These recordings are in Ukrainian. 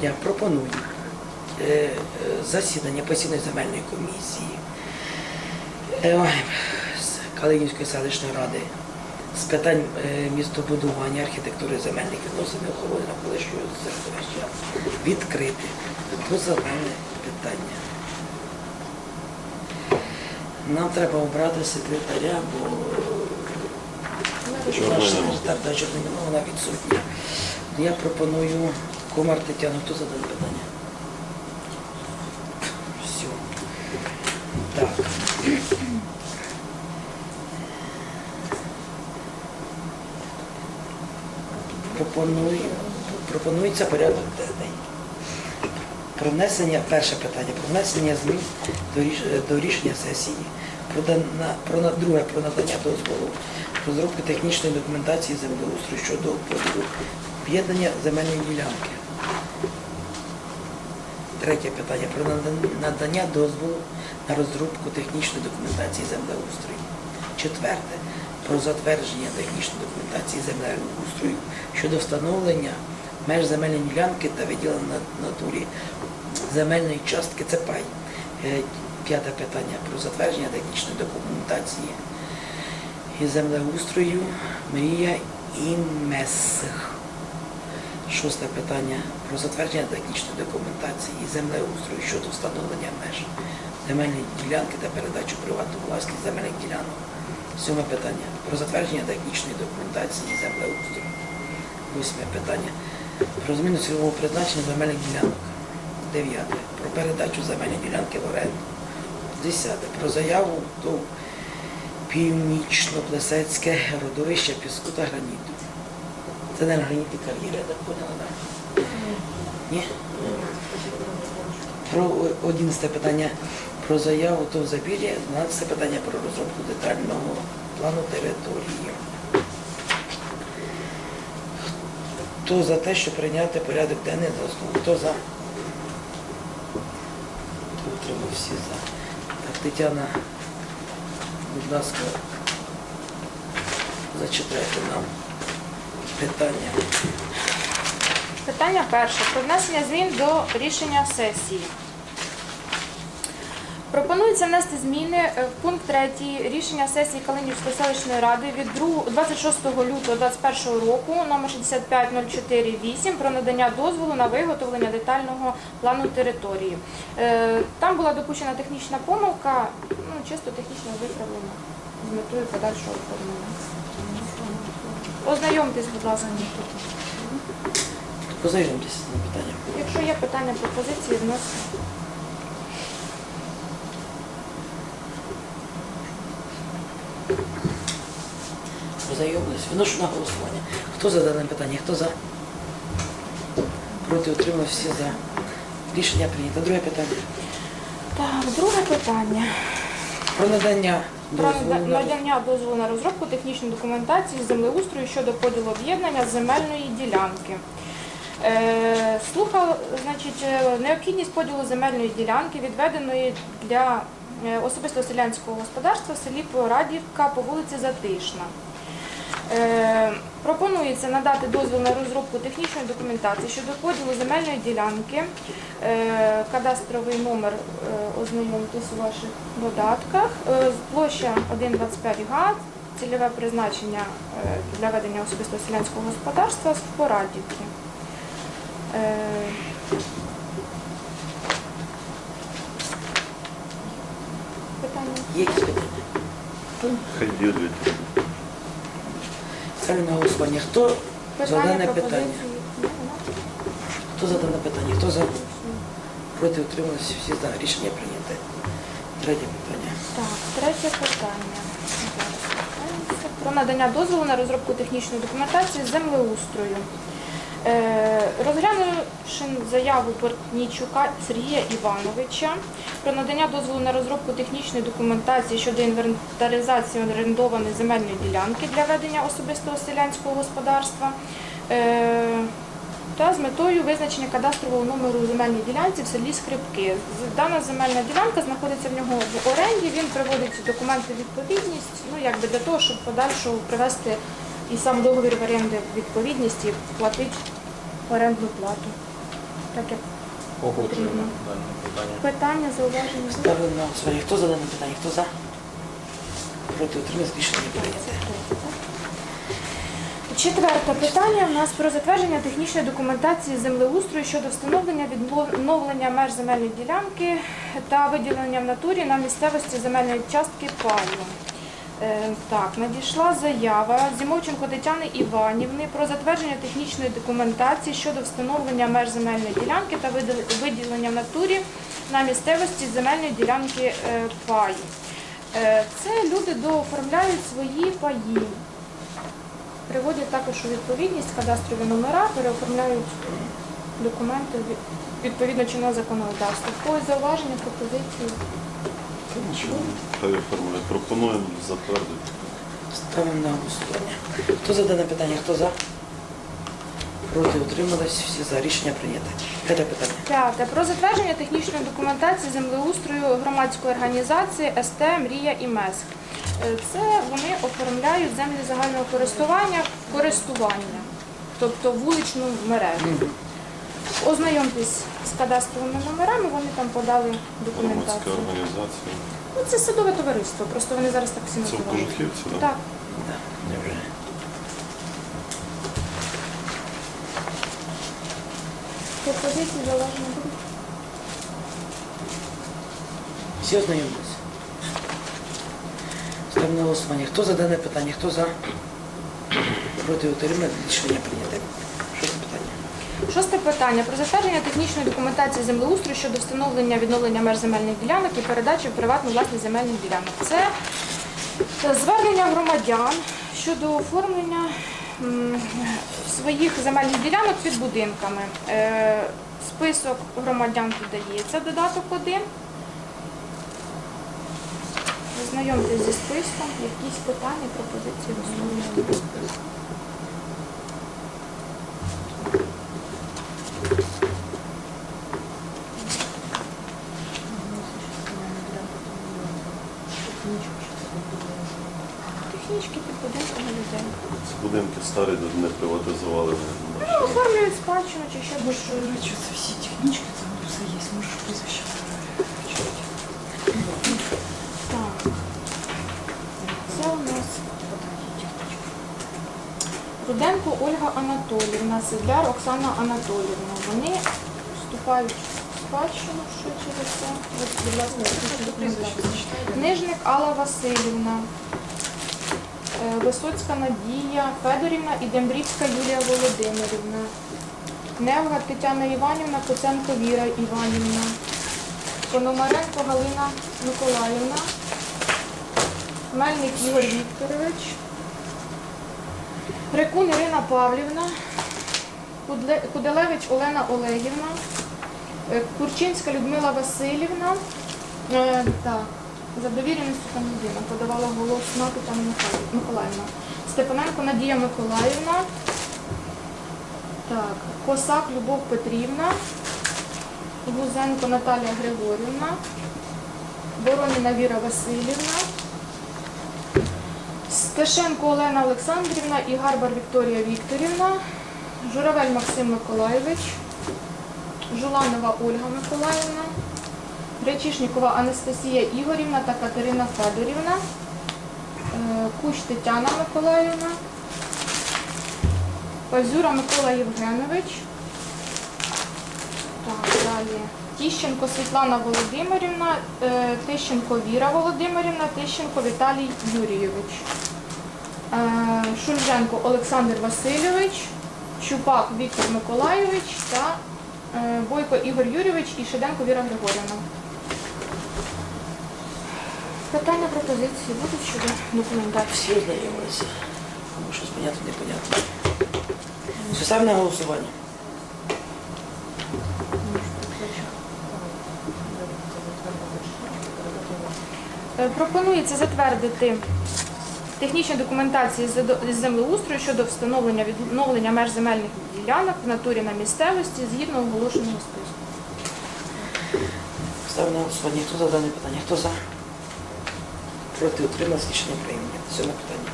дня пропоную е, е, засідання постійної земельної комісії е, Калинівської селищної ради з питань містобудування, архітектури, земельних відносин, і охорони навколишнього середовища відкрити. Хто за дане питання? Нам треба обрати секретаря, бо наш секретар Чорнина, вона відсутня. Я пропоную Комар Тетяну. Хто за дане питання? Все. Так. Пропоную, пропонується порядок денний. Про внесення, перше питання, про внесення змін до, до рішення сесії, про, про, друге, про надання дозволу, розробки технічної документації землеустрою щодо поділу об'єднання земельної ділянки. Третє питання про надання дозволу на розробку технічної документації землеустрою. Четверте про затвердження технічної документації землеустрою щодо встановлення меж земельної ділянки та виділення на натурі земельної частки це пай. Е, П'яте питання про затвердження технічної документації і землеустрою Мрія і Месих. Шосте питання про затвердження технічної документації і землеустрою щодо встановлення меж земельної ділянки та передачу приватну власність земельних ділянок. Сьоме питання про затвердження технічної документації і землеустрою. Восьме питання про зміну цільового призначення земельних ділянок. Дев'яте про передачу земельної ділянки в оренду. Десяте про заяву до північно-плесецьке родовище піску та граніту. Це не гранітні кар'єри, я так поняла, так? Ні? Про 11 питання про заяву то в забір'я, 12 питання про розробку детального плану території. Хто за те, щоб прийняти порядок денний за основу? Хто за? Хто утримав всі за. Так, Тетяна, будь ласка, зачитайте нам питання. Питання перше. Про внесення змін до рішення сесії. Пропонується внести зміни е, в пункт 3 рішення сесії Калинівської селищної ради від 2 26 лютого 2021 року номер 65048 про надання дозволу на виготовлення детального плану території. Е, Там була допущена технічна помилка, ну, чисто технічно виправлена з метою подальшого оформлення. Ознайомтесь, будь ласка. Познайомтеся з цим питанням. Якщо є питання, пропозиції, вносимо. Познайомились. Виношу на голосування. Хто за дане питання? Хто за? Проти утримав всі за. Рішення прийнято. Друге питання. Так, друге питання. Про надання Про дозволу на надання дозволу на розробку технічної документації з землеустрою щодо поділу об'єднання земельної ділянки. Е, слухав, значить, е, необхідність поділу земельної ділянки, відведеної для е, особисто селянського господарства в селі Порадівка по вулиці Затишна. Е, Пропонується надати дозвіл на розробку технічної документації щодо поділу земельної ділянки. Е, Кадастровий номер е, ознайомтесь у ваших додатках. Площа 1,25 га, цільове призначення для ведення особистого селянського господарства з Порадівки. Питання? Є якісь питання? Хай б'ють. Ставлю на голосування. Хто за Питання, дане питання? Хто за дане питання? Хто за? Проти утрималися всі за. Рішення прийнято. Третє питання. Так, третє питання. Про надання дозволу на розробку технічної документації з землеустрою. Е, Розглянувши заяву Портнічука Сергія Івановича про надання дозволу на розробку технічної документації щодо інвентаризації орендованої земельної ділянки для ведення особистого селянського господарства е, та з метою визначення кадастрового номеру земельної ділянці в селі Скрипки. Дана земельна ділянка знаходиться в нього в оренді. Він приводить документи відповідність, ну якби для того, щоб подальшого привести і сам договір в оренди в відповідність і орендну плату. Так як Погоджуємо дане питання. питання, зауваження. Ставлю на голосування. Хто за дане питання? Хто за? Проти утримались рішення не прийняте. Четверте питання у нас про затвердження технічної документації землеустрою щодо встановлення відновлення меж земельної ділянки та виділення в натурі на місцевості земельної частки паю. Е, Так, надійшла заява Зімовченко Тетяни Іванівни про затвердження технічної документації щодо встановлення меж земельної ділянки та виділення в натурі на місцевості земельної ділянки е, паю. Е, Це люди дооформляють свої паї. Приводять також у відповідність кадастрові номера, переоформляють документи відповідно чинного законодавства. Когось зауваження, пропозиції? Хай. Пропонуємо затвердити. Ставимо на голосування. Хто за дане питання? Хто за? Проти утримались всі за. Рішення прийнято. П'яте питання. П'яте. Про затвердження технічної документації землеустрою громадської організації СТ Мрія і МЕСК. Е, Це вони оформляють землі загального користування, користування, тобто вуличну мережу. Ознайомтесь з кадастровими номерами, вони там подали Громадська документацію. організація. Ну, це садове товариство, просто вони зараз так всі Це в називають. Кожухівці, так? Так. Добре. Пропозиції зауваження будуть? Всі ознайомилися? Ставимо на голосування. Хто за дане питання? Хто за? Проти утримались рішення прийнято. Шосте питання. Про затвердження технічної документації землеустрою щодо встановлення відновлення меж земельних ділянок і передачі в приватну власність земельних ділянок. Це е, звернення громадян щодо оформлення своїх земельних ділянок під будинками. Е, Список громадян додається, додаток один. Знайомтесь зі списком, якісь питання, пропозиції висловлюємо. Технічки під будинками людей. Ці будинки старі, не приватизували. Ну, оформлюють спадщину чи ще більше. Що це всі технічки, там все є, можеш прізвище. Так. Це у нас Руденко Ольга Анатоліївна, Седляр Оксана Анатоліївна. Вони вступають в спадщину швидше за все. Ось, будь ласка. Книжник Алла Васильівна, Висоцька Надія Федорівна і Дембрівська Юлія Володимирівна. Невга Тетяна Іванівна, Коценко Віра Іванівна. Пономаренко Галина Миколаївна, Мельник Ігор Вікторович, Рекун Ірина Павлівна, Куделевич Олена Олегівна, е, Курчинська Людмила Васильівна, е, так, за довіреністю там людина подавала голос на Тетяна Миколаївна, Степаненко Надія Миколаївна, так, Косак Любов Петрівна, Гузенко Наталія Григорівна, Вороніна Віра Васильівна, Стешенко Олена Олександрівна і Гарбар Вікторія Вікторівна, Журавель Максим Миколайович, Жуланова Ольга Миколаївна, Гречишнікова Анастасія Ігорівна та Катерина Федорівна, е, Кущ Тетяна Миколаївна, Пазюра Микола Євгенович. Так. Тіщенко Світлана Володимирівна, е, Тищенко Віра Володимирівна, Тищенко Віталій Юрійович. Е, Шульженко Олександр Васильович, Щупак Віктор Миколайович та Бойко Ігор Юрійович і Шеденко Віра Григорівна. Питання пропозиції будуть щодо документації? Всі ознайомилися. Кому щось понятно, непонятно. Все ставимо на голосування. Е, Пропонується затвердити технічні документації з з землеустрою щодо встановлення відновлення меж земельних ділянок в натурі на місцевості згідно оголошеного списку. Ставимо на голосування. Хто за дане питання? Хто за? Проти утримались рішення прийнято. Сьоме питання.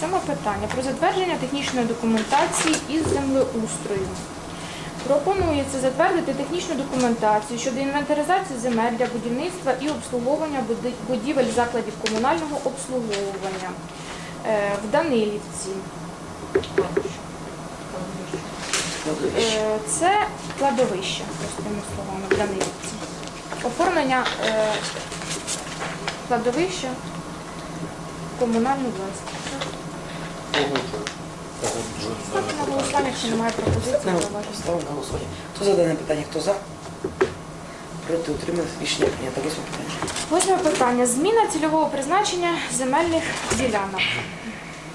Сьоме питання про затвердження технічної документації із землеустрою. Пропонується затвердити технічну документацію щодо інвентаризації земель для будівництва і обслуговування будівель закладів комунального обслуговування е, в Данилівці. Е, Це кладовище, простими словами, в Данилівці. Оформлення е, кладовища комунальну власність. Ставте на голосування, якщо немає пропозицій, На зауважень. ставимо на голосування. Хто за дане питання? Хто за? Проти утримались рішення прийнято. Восьме питання. Восьме питання. Зміна цільового призначення земельних ділянок.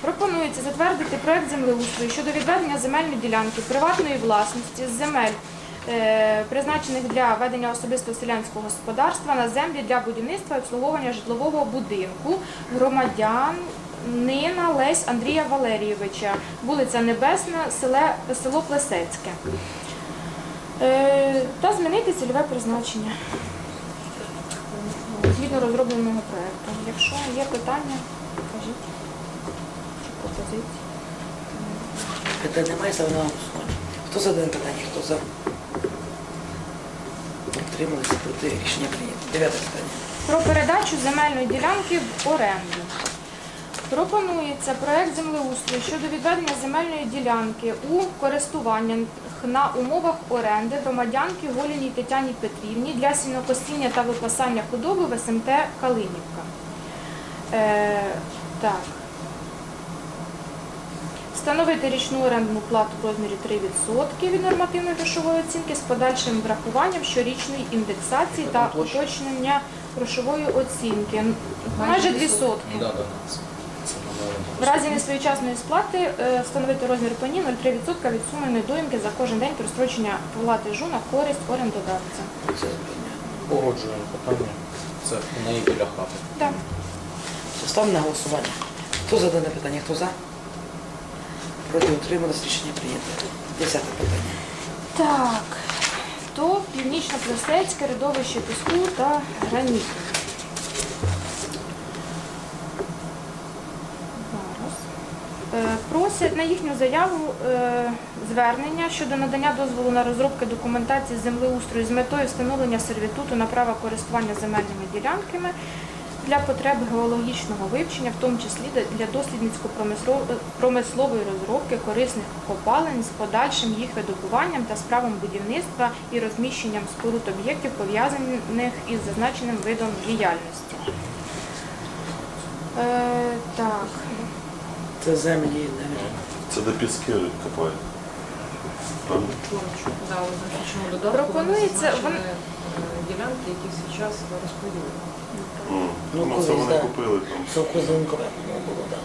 Пропонується затвердити проект землеустрою щодо відведення земельної ділянки приватної власності з земель, призначених для ведення особистого селянського господарства на землі для будівництва і обслуговування житлового будинку громадян. Нина Лесь Андрія Валерійовича, вулиця Небесна, село Плесецьке. Е, та змінити цільове призначення згідно розробленого проекту. Якщо є питання, кажіть. Чи пропозиції? Питань немає, ставимо на. Хто за дане питання? Хто за? Утримались проти рішення прийнято. Дев'яте питання. Про передачу земельної ділянки в оренду. Пропонується проект землеустрою щодо відведення земельної ділянки у користування на умовах оренди громадянки Голіній Тетяні Петрівні для сінокосіння та випасання худоби в СМТ Калинівка. Е, так. Встановити річну орендну плату в розмірі 3% від нормативної грошової оцінки з подальшим врахуванням щорічної індексації та уточнення грошової оцінки. Майже 2 сотки. Да, да, це, це В разі несвоєчасної сплати е, встановити розмір пені 0,3% від суми недоїмки за кожен день прострочення платежу на користь орендодавця. Погоджуємо питання. Це у неї біля хати. Так. Ставимо на голосування. Хто за дане питання? Хто за? Проти утримались рішення прийнято. Десяте питання. Так, то північно-плесецьке родовище піску та граніту. Е, Просять на їхню заяву е, звернення щодо надання дозволу на розробки документації землеустрою з метою встановлення сервітуту на право користування земельними ділянками для потреб геологічного вивчення, в тому числі для дослідницько-промислової розробки корисних копалин з подальшим їх видобуванням та справом будівництва і розміщенням споруд об'єктів, пов'язаних із зазначеним видом діяльності. Е, так. Це землі, навіть. Це де піски копають. Да, додатку Пропонується, вони вон- зазначені, е, ділянки, які розподілили. М. Ну, Ну, це колись, вони да. купили там. Совхозинкове було, так.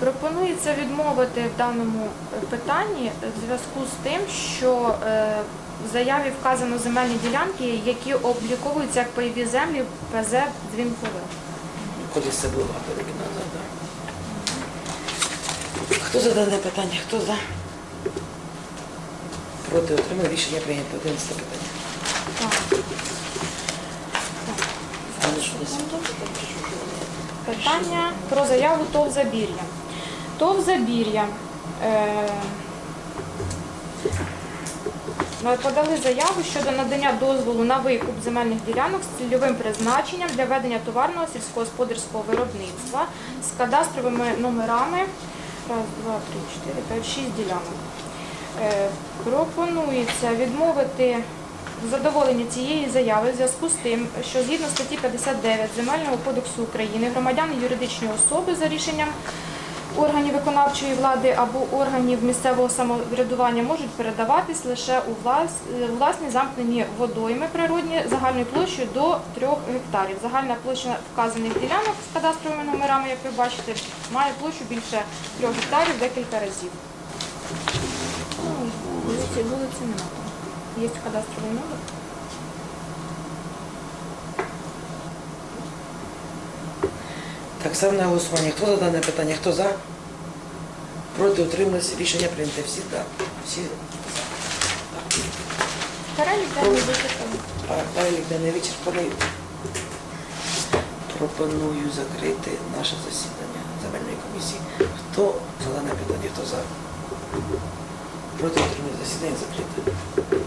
Пропонується відмовити в даному питанні в зв'язку з тим, що е, в заяві вказано земельні ділянки, які обліковуються як пайові землі ПЗ Дзвінкове. Колись це було багато років назад, так. Хто за дане питання? Хто за? Проти отримали рішення прийнято. Одинадцяте питання. Так. Залишилося. Питання про заяву ТОВ Забір'я. ТОВ е, подали заяву щодо надання дозволу на викуп земельних ділянок з цільовим призначенням для ведення товарного сільськогосподарського виробництва з кадастровими номерами. Раз, два, три, чотири, п'ять, шість ділянок. Е, Пропонується відмовити в задоволенні цієї заяви в зв'язку з тим, що згідно статті 59 Земельного кодексу України громадяни юридичні особи за рішенням органів виконавчої влади або органів місцевого самоврядування можуть передаватись лише у влас- власні замкнені водойми природні загальною площею до 3 гектарів. Загальна площа вказаних ділянок з кадастровими номерами, як ви бачите, має площу більше 3 гектарів декілька разів. Вулиці, вулиці там. Є номер. Так, саме на голосування. Хто за дане питання? Хто за? Проти утримались рішення прийнято. Всі так. Всі Перелік денний вичерпаний. Пе- перелік вичерпаний. Пропоную закрити наше засідання земельної комісії. Хто за дане питання? Хто за? Проти отримання засідання закрите.